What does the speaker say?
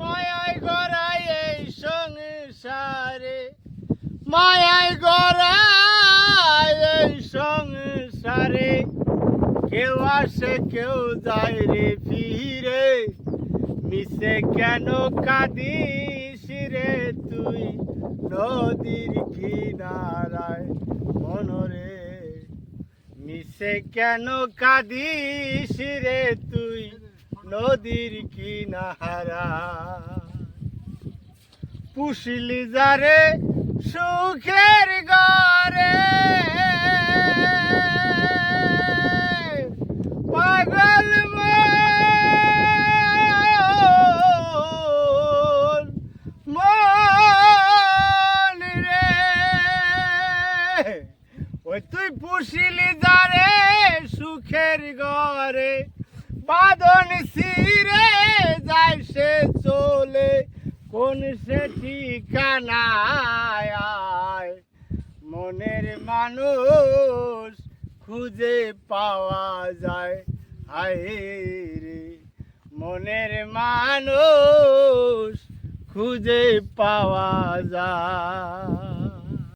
মায়ায় গড়াই এই সংসারে, মায়ায় গড়াই এই সংসারে। কেউ আসে, কেউ যায় রে ফিরে। মিশে কেন কাঁদিস রে তুই? নদীর কিনারায় মনরে। মিশে কেন কাঁদিস রে তুই? নদীর কিনারা পুষলি যারে সুখের গরে পাগল ওই তুই পুষিলি যারে সুখের ঘরে। বাদন সিরে যায় সে চলে। কোন সে ঠিকানায় মনের মানুষ খুঁজে পাওয়া যায়। রে, মনের মানুষ খুঁজে পাওয়া যায়।